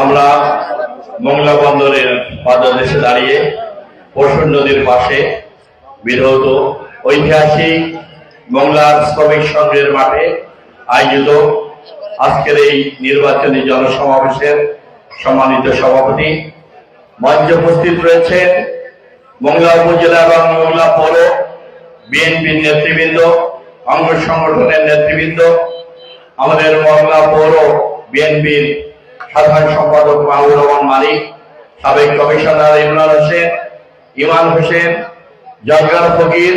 আমরা মংলা বন্দরের পাদদেশে দাঁড়িয়ে পশুর নদীর পাশে বিধৌত ঐতিহাসিক মংলার শ্রমিক সংঘের মাঠে আয়োজিত আজকের এই নির্বাচনী জনসমাবেশের সম্মানিত সভাপতি। মঞ্চে উপস্থিত রয়েছেন মংলা উপজেলা এবং মংলা পৌর বিএনপির নেতৃবৃন্দ, অঙ্গ সংগঠনের নেতৃবৃন্দ আমাদের মংলা পৌর বিএনপির সাধারণ সম্পাদক মাহবুর রহমান মালিক, সাবেক কমিশনার ইমরান হোসেন ইমান হোসেন জলগার ফকির,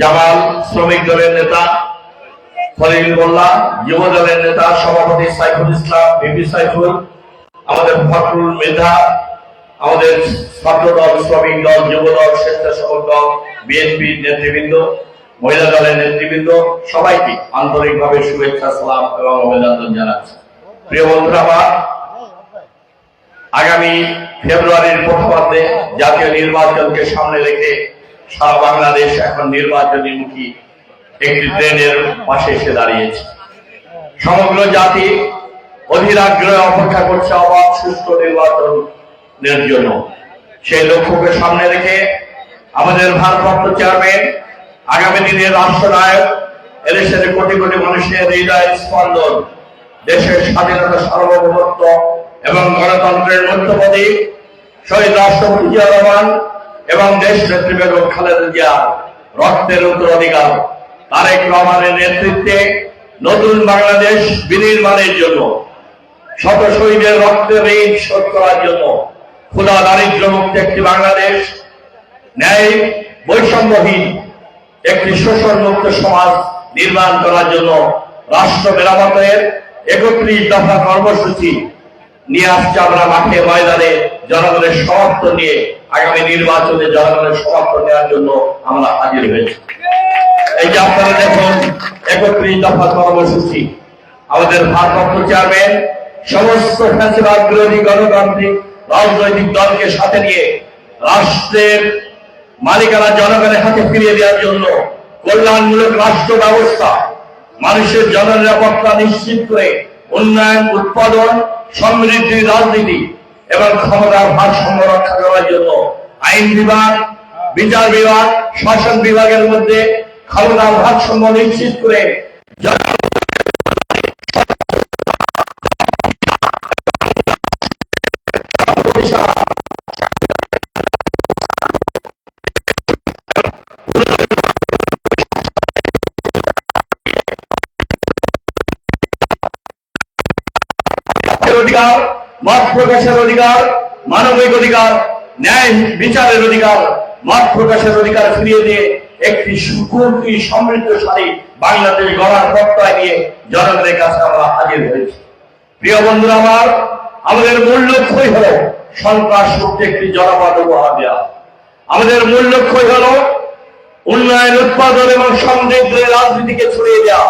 জামাল শ্রমিক দলের নেতা খলিল মোল্লা, যুব দলের নেতা সভাপতি সাইফুল ইসলাম বিপি সাইফুল, আমাদের ফখরুল মেধা আমাদের ছাত্র দল শ্রমিক দল, যুব দল, স্বেচ্ছাসেবক দল বিএনপি নেতৃবৃন্দ মহিলা দলের নেতৃবৃন্দ সবাইকে আন্তরিকভাবে শুভেচ্ছা, সালাম এবং অভিনন্দন জানাচ্ছি। প্রিয় বন্ধুরা, আমার আগামী ফেব্রুয়ারির প্রথমার্ধে জাতীয় নির্বাচনকে সামনে রেখে সারা বাংলাদেশ এখন নির্বাচনী মুখী একটি ট্রেনের পাশে এসে দাঁড়িয়েছে। সমগ্র জাতি অধীর আগ্রহে অপেক্ষা করছে অবাধ সুস্থ নির্বাচনের জন্য। সেই লক্ষ্যকে সামনে রেখে আমাদের ভারপ্রাপ্ত চেয়ারম্যান আগামী দিনের রাষ্ট্রনায়ক, এদেশের কোটি কোটি মানুষের হৃদয় স্পন্দন, দেশের স্বাধীনতা, সার্বভৌমত্ব এবং গণতন্ত্রের মধ্যপদী শহীদ রাষ্ট্রপতি জিয়া রহমান এবং দেশ নেত্রী বেগম খালেদা জিয়া, রক্তের উত্তরাধিকার। তারেক রহমানের নেতৃত্বে নতুন বাংলাদেশ বিনির্মাণের জন্য, শত শহীদের রক্তের ঋণ শোধ করার জন্য খোলা দারিদ্র মুক্ত একটি বাংলাদেশ, ন্যায় বৈষম্যহীন একটি শোষণ মুক্ত সমাজ নির্মাণ করার জন্য রাষ্ট্র মেরামতের একত্রিশ দফা কর্মসূচি নিয়ে আসছে আমরা মাঠে ময়দানে জনগণের সমর্থন নিয়ে। আগামী নির্বাচনে জনগণের সমর্থন নেওয়ার জন্য আমরা হাজির হয়েছি। এই যে আপনারা দেখুন, একত্রিশ দফা কর্মসূচি। আমাদের ভারপ্রাপ্ত চেয়ারম্যান, সমস্ত ফ্যাসিবাদ বিরোধী গণতান্ত্রিক রাজনৈতিক দলকে সাথে নিয়ে রাষ্ট্রের মালিকানা জনগণের হাতে ফিরিয়ে দেওয়ার জন্য কল্যাণমূলক রাষ্ট্র ব্যবস্থা, মানুষের জননিরাপত্তা নিশ্চিত করে উন্নয়ন, উৎপাদন, সমৃদ্ধি, রাজনীতি এবং ক্ষমতার ভারসাম্য রক্ষা করার জন্য আইন বিভাগ, বিচার বিভাগ, শাসন বিভাগের মধ্যে ক্ষমতার ভারসাম্য নিশ্চিত করে মত প্রকাশের অধিকার, মানবিক অধিকার, ন্যায় বিচারের অধিকার, মত প্রকাশের অধিকার ফিরিয়ে দিয়ে একটি সুকুন্তি সমৃদ্ধশালী বাংলাদেশ গড়ার প্রত্যয় নিয়ে জনগণের কাছে আমরা হাজির হয়েছি। প্রিয় বন্ধুরা আমার, আমাদের মূল লক্ষ্যই হলো সন্ত্রাস মুক্ত একটি জনপদ উপহার দেওয়া। আমাদের মূল লক্ষ্যই হলো উন্নয়ন, উৎপাদন এবং সমৃদ্ধের রাজনীতিকে ছড়িয়ে দেওয়া।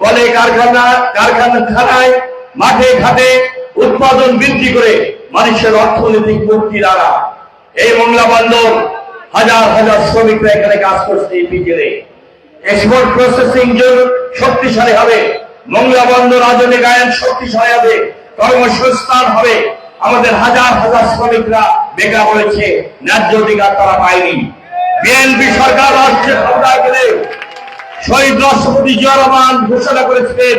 ফলে কারখানা কারখানায় মাঠে ঘাটে উৎপাদন বৃদ্ধি করে মানুষের অর্থনৈতিক মুক্তি দ্বারা এই মংলা বন্দর হাজার হাজার শ্রমিকরা এখানে কাজ করছে এই বিজেরে এক্সপোর্ট প্রসেসিং জোন শক্তিশালী হবে, মংলা বন্দর আজনে গায়ন শক্তিশালী হবে, কর্মসংস্থান হবে, আমাদের হাজার হাজার শ্রমিকরা বেকার রয়েছে, ন্যায্য অধিকার তারা পায়নি। বিএনপি সরকার রাষ্ট্রের ক্ষমতায় গেলে শহীদ রাষ্ট্রপতি জিয়া ঘোষণা করেছিলেন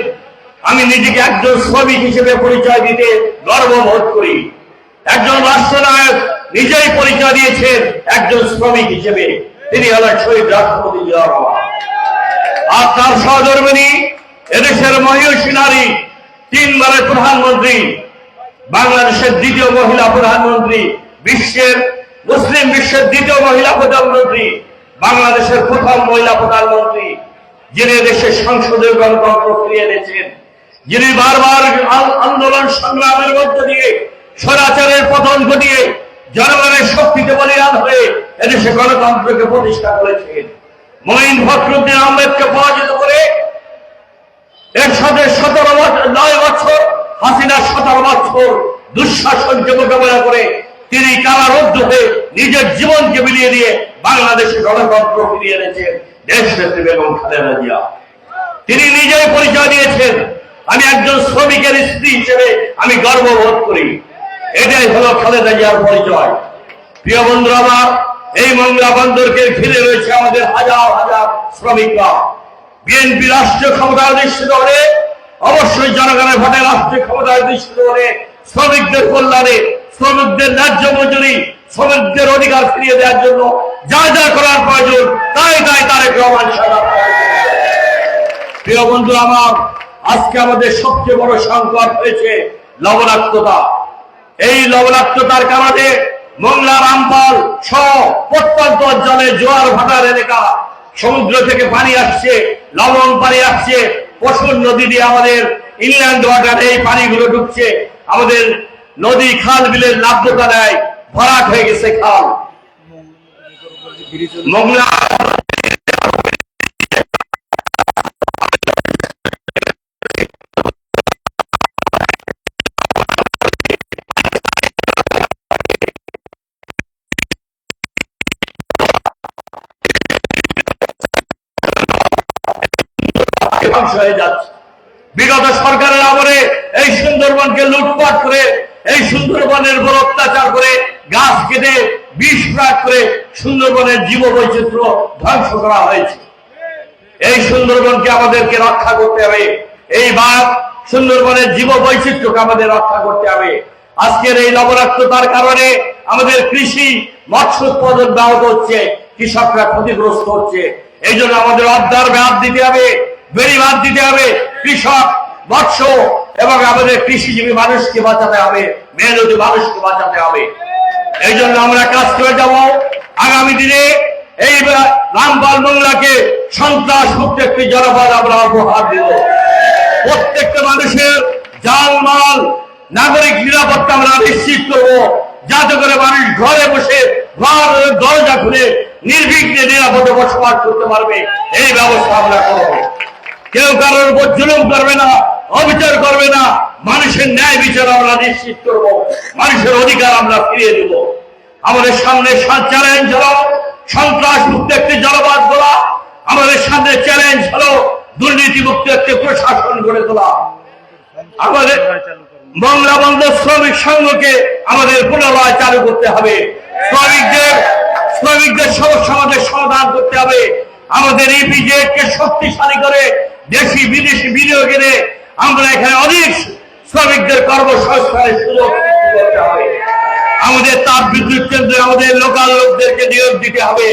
আমি নিজেকে একজন শ্রমিক হিসেবে পরিচয় দিতে গর্ববোধ করি। একজন রাষ্ট্রনায়ক নিজেই পরিচয় দিয়েছেন একজন শ্রমিক হিসেবে। তিনি হলেন শহীদ রাষ্ট্রপতি জিয়া আর তার সহধর্মিনী, এদেশের মহিষী নারী, তিনবারের প্রধানমন্ত্রী, বাংলাদেশের দ্বিতীয় মহিলা প্রধানমন্ত্রী, বিশ্বের, মুসলিম বিশ্বের দ্বিতীয় মহিলা প্রধানমন্ত্রী, বাংলাদেশের প্রথম মহিলা প্রধানমন্ত্রী, যিনি দেশের সংসদীয় গণতন্ত্র ফিরিয়ে এনেছেন। যিনি বারবার আন্দোলন সংগ্রামের মধ্য দিয়ে স্বরাচারের পতন ঘটিয়ে জনগণের শক্তিতে বলিয়ান হয়ে এদেশে গণতন্ত্রকে প্রতিষ্ঠা করেছেন। মঈন ফখরুদ্দিন আহমেদকে পরাজিত করে এর সাথে সতেরো বছর নয় বছর হাসিনা সতেরো বছর দুঃশাসনকে মোকাবেলা করে তিনি কারারুদ্ধ হয়ে নিজের জীবনকে বিলিয়ে দিয়ে বাংলাদেশে গণতন্ত্র ফিরিয়ে এনেছেন। দেশ নেত্রী বেগম খালেদা জিয়া। তিনি নিজেই পরিচয় দিয়েছেন। আমি একজন শ্রমিকের স্ত্রী হিসেবে আমি গর্ববোধ করি। এটাই হলো খালেদা জিয়ার পরিচয়। প্রিয় বন্ধুরা আমার, এই মংলা বন্দরকে ঘিরে রয়েছে আমাদের হাজার হাজার শ্রমিকরা। বিএনপি রাষ্ট্রীয় ক্ষমতা অধিষ্ঠিত হলে, অবশ্যই জনগণের ভোটে রাষ্ট্রীয় ক্ষমতা অধিষ্ঠিত হলে শ্রমিকদের কল্যাণে, শ্রমিকদের ন্যায্য মজুরি, শ্রমিকদের অধিকার ফিরিয়ে দেওয়ার জন্য যা যা করার প্রয়োজন, তাই তাই তারেক রহমান সাহেব প্রিয় বন্ধু আমার আজকে আমাদের সবচেয়ে বড় সংকট হয়েছে লবণাক্ততা। এই লবণাক্ততার কারণে মংলা, রামপাল সহ প্রত্যন্ত অঞ্চলে জোয়ার ভাটার এলাকা, সমুদ্র থেকে পানি আসছে, লবণ পানি আসছে পশুর নদী দিয়ে আমাদের ইনল্যান্ড ওয়াটার, এই পানিগুলো ঢুকছে। আমাদের নদী খাল বিলের লাভ্যতা নেয়, ভরাট হয়ে গেছে খাল। মংলা ধ্বংস হয়ে যাচ্ছে। বিগত সরকারের আমলে এই সুন্দরবনকে লুটপাট করে, এই সুন্দরবনের উপর অত্যাচার করে, গাছ কেটে, বিষ প্রয়োগ করে সুন্দরবনের জীব বৈচিত্র্য ধ্বংস করা হয়েছে। এই সুন্দরবনকে আমাদেরকে রক্ষা করতে হবে। এই বাঘ সুন্দরবনের জীব বৈচিত্র্যকে আমাদের রক্ষা করতে হবে। আজকের এই লবণাক্ততার কারণে আমাদের কৃষি, মৎস্য উৎপাদন ব্যাহত হচ্ছে, কৃষকরা ক্ষতিগ্রস্ত হচ্ছে। এই জন্য আমাদের অদ্ধার ব্যাপ দিতে হবে। বেড়িবাদ দিতে হবে। কৃষক, মৎস্য এবং আমাদের কৃষিজীবী মানুষকে বাঁচাতে হবে, মেহনতি মানুষকে বাঁচাতে হবে। এই জন্য আমরা কাজ করে যাব। আগামী দিনে এই রামপাল মোংলাকে সন্ত্রাস মুক্ত একটি জনপদ আমরা উপহার দিব। প্রত্যেকটা মানুষের জালমাল নাগরিক নিরাপত্তা আমরা নিশ্চিত করব। যাতে করে মানুষ ঘরে বসে ঘর, দরজা খুলে নির্বিঘ্নে নিরাপদে বসবাস করতে পারবে। এই ব্যবস্থা আমরা করব। কেউ কারোর উপর জুলুম করবে না, অবিচার করবে না। মানুষের ন্যায় বিচার আমরা নিশ্চিত করব। মানুষের অধিকার আমরা ফিরিয়ে দেব। আমাদের সামনে চ্যালেঞ্জ হলো সন্ত্রাস মুক্ত একটি জলবাদ তোলা আমাদের সামনে চ্যালেঞ্জ হলো দুর্নীতি মুক্ত একটি প্রশাসন গড়ে তোলা। আমাদের বাংলা বন্ধ শ্রমিক সংঘকে আমাদের পুনরায় চালু করতে হবে। শ্রমিকদের শ্রমিকদের সমস্যা আমাদের সমাধান করতে হবে। আমাদের ইপিজেড কে শক্তিশালী করে দেশি বিদেশি বিনিয়োগ এনে আমরা এখানে অনেক শ্রমিকদের কর্মসংস্থানের সুযোগ আমাদের তাপ বিদ্যুৎ কেন্দ্রে আমাদের লোকাল লোকদেরকে নিয়োগ দিতে হবে।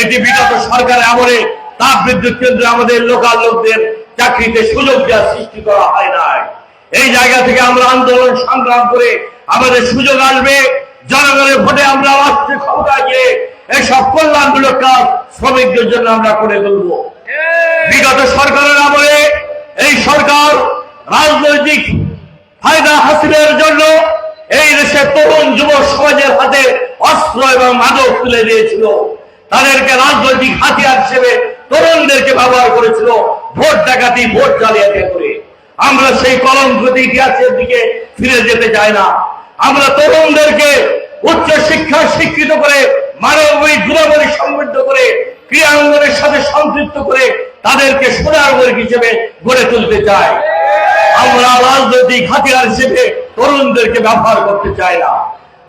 এটি বিগত সরকারের আমলে তাপ বিদ্যুৎ কেন্দ্রে আমাদের লোকাল লোকদের চাকরিতে সুযোগ দেওয়ার সৃষ্টি করা হয় নাই। এই জায়গা থেকে আমরা আন্দোলন সংগ্রাম করে আমাদের সুযোগ আসবে। জনগণের ভোটে আমরা রাষ্ট্রীয় ক্ষমতা গিয়ে এইসব কল্যাণমূলক কাজ শ্রমিকদের জন্য আমরা করে তুলব। বিগত সরকারের আমলে এই সরকার রাজনৈতিক ফায়দা হাসিলের জন্য এই দেশের তরুণ যুব সমাজের হাতে অস্ত্র এবং মাদক তুলে দিয়েছিল। তাদেরকে রাজনৈতিক হাতিয়ার হিসেবে তরুণদেরকে ব্যবহার করেছিল, ভোট ডাকাতি, ভোট জালিয়াতি করে। আমরা সেই কলঙ্কিত ইতিহাসের দিকে ফিরে যেতে চাই না। আমরা তরুণদেরকে উচ্চ শিক্ষা শিক্ষিত করে, মানবিক গুণাবলী সমৃদ্ধ করে, ক্রিয়াঙ্গনের সাথে সম্পৃক্ত করে তাদেরকে সোনার বর্গ হিসেবে গড়ে তুলতে চাই। আমরা রাজনৈতিক হাতিয়ার হিসেবে তরুণদেরকে ব্যবহার করতে চাই না।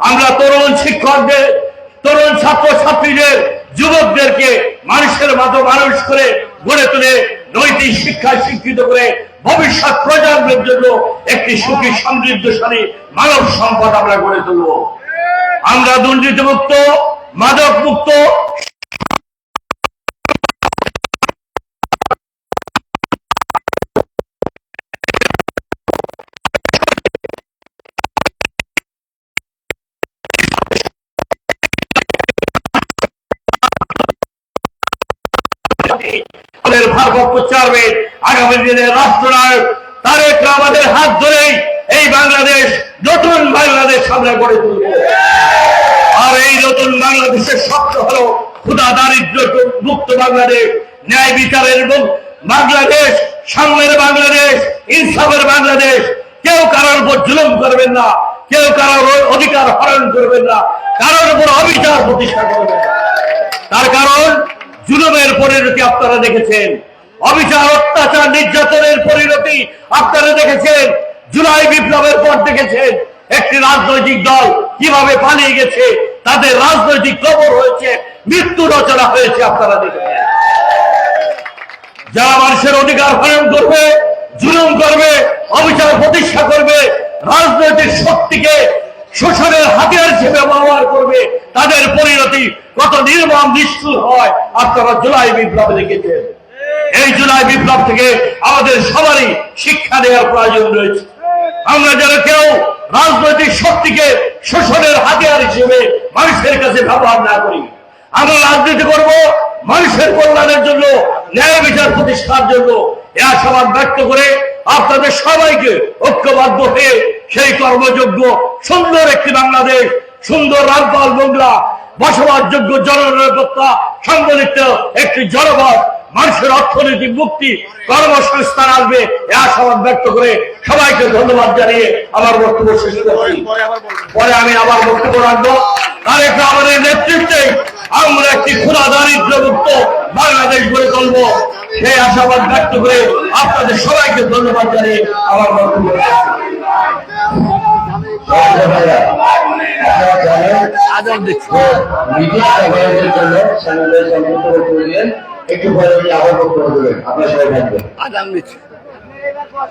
আমরা তরুণ শিক্ষকদের, তরুণ ছাত্র ছাত্রীদের যুবকদেরকে মানুষের মতো মানুষ করে গড়ে তুলে নৈতিক শিক্ষা শিক্ষিত করে ভবিষ্যৎ প্রজন্মের জন্য একটি সুখী, সমৃদ্ধশালী মানব সম্পদ আমরা গড়ে তুলব। আমরা দুর্নীতিমুক্ত মাদক মুক্ত আগামী দিনের রাষ্ট্রনায়ক তারেক আমাদের হাত ধরেই এই বাংলাদেশ, নতুন বাংলাদেশ আমরা গড়ে তুলব। আর এই নতুন বাংলাদেশের শব্দ হলো ক্ষুদা দারিদ্র মুক্ত বাংলাদেশ, ন্যায় বিচারের বাংলাদেশ সামনের বাংলাদেশ, ইনসাফের বাংলাদেশ। কেউ কারোর উপর জুলুম করবেন না, কেউ কারোর অধিকার হরণ করবেন না, কারোর উপর অবিচার প্রতিষ্ঠা করবেন না। তার কারণ, জুলুমের পরিণতি আপনারা দেখেছেন। অবিচার, অত্যাচার, নির্যাতনের পরিণতি আপনারা দেখেছেন, জুলাই বিপ্লবের পর দেখেছেন, একটি রাজনৈতিক দল কীভাবে পালিয়ে গেছে, তাদের রাজনৈতিক কবর হয়েছে, মৃত্যু রচনা হয়েছে আপনারা দেখেছেন। যারা মানুষের অধিকার হরণ করবে, জুলুম করবে, অবিচার প্রতিষ্ঠা করবে, রাজনৈতিক শক্তিকে শোষণের হাতিয়ার হিসেবে ব্যবহার করবে, তাদের পরিণতি কত নির্মম, নিষ্ঠুর হয়, আপনারা জুলাই বিপ্লবে দেখেছেন। এই জুলাই বিপ্লব থেকে আমাদের সবারই শিক্ষা দেওয়ার প্রয়োজন রয়েছে। আমরা যেন কেউ রাজনৈতিক শক্তিকে শোষণের হাতিয়ার হিসেবে মানুষের কাছে ব্যবহার না করি। আমরা রাজনীতি করব, মানুষের কল্যাণের জন্য, ন্যায় বিচার প্রতিষ্ঠার জন্য। এ আশাবাদ ব্যক্ত করে আপনাদের সবাইকে ঐক্যবদ্ধ হয়ে সেই কর্মযোগ্য, সুন্দর একটি বাংলাদেশ, সুন্দর রাজপাল বাংলা বসবাসযোগ্য জননিরাপত্তা সংগঠিত একটি জনপদ মানুষের অর্থনৈতিক মুক্তি কর্মসংস্থান আসবে এ আশাবাদ ব্যক্ত করে সবাইকে ধন্যবাদ জানিয়ে আমার বক্তব্য শেষ করছি। পরে আমি আবার বক্তব্য রাখব। তারেক রহমানের নেতৃত্বে আমরা একটি খোলা দারিদ্র মুক্ত বাংলাদেশ গড়ে তুলবো। সেই আশাবাদ ব্যক্ত করে আপনাদের সবাইকে ধন্যবাদ জানিয়ে আমার বক্তব্য। আপনারা জানেন মিডিয়া জন্য একটু পরে উনি আবার বক্তব্য দেবেন। আপনার সবাই থাকবেন।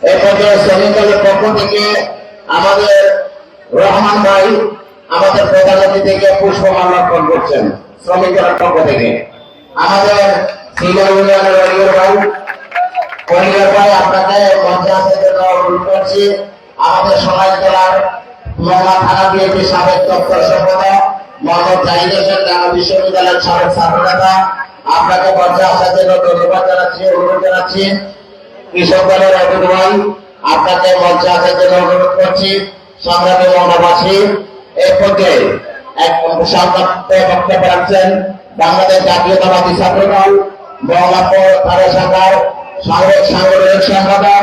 এর মধ্যে শ্রমিক দলের পক্ষ থেকে আমাদের রহমান ভাই আমাদের প্রধানমন্ত্রী থেকে পুষ্পমাল্য অর্পণ করছেন শ্রমিক দলের পক্ষ থেকে। আমাদের সিনিয়র ইউনিয়নের অলিগর ভাই অলিগর ভাই আপনাকে মঞ্চে আসার জন্য অনুরোধ করছি আমাদের সমাজ দলার মহা থানা বিএনপি সাবেক দপ্তর সম্পাদক মোহাম্মদ জাহিদ হোসেন ঢাকা বিশ্ববিদ্যালয়ের সাবেক ছাত্র নেতা আপনাকে মঞ্চে আসার জন্য ধন্যবাদ জানাচ্ছি, অনুরোধ জানাচ্ছি। কৃষক দলের অভিনয় আপনাকে মঞ্চে আসার জন্য অনুরোধ করছি, সংগ্রামী মহাবাসী এর মধ্যে এক সংবাদে বক্তব্য রাখছেন বাংলাদেশ জাতীয়তাবাদী ছাত্র দল মহলাপুর থানা শাখার সাংগঠনিক সম্পাদক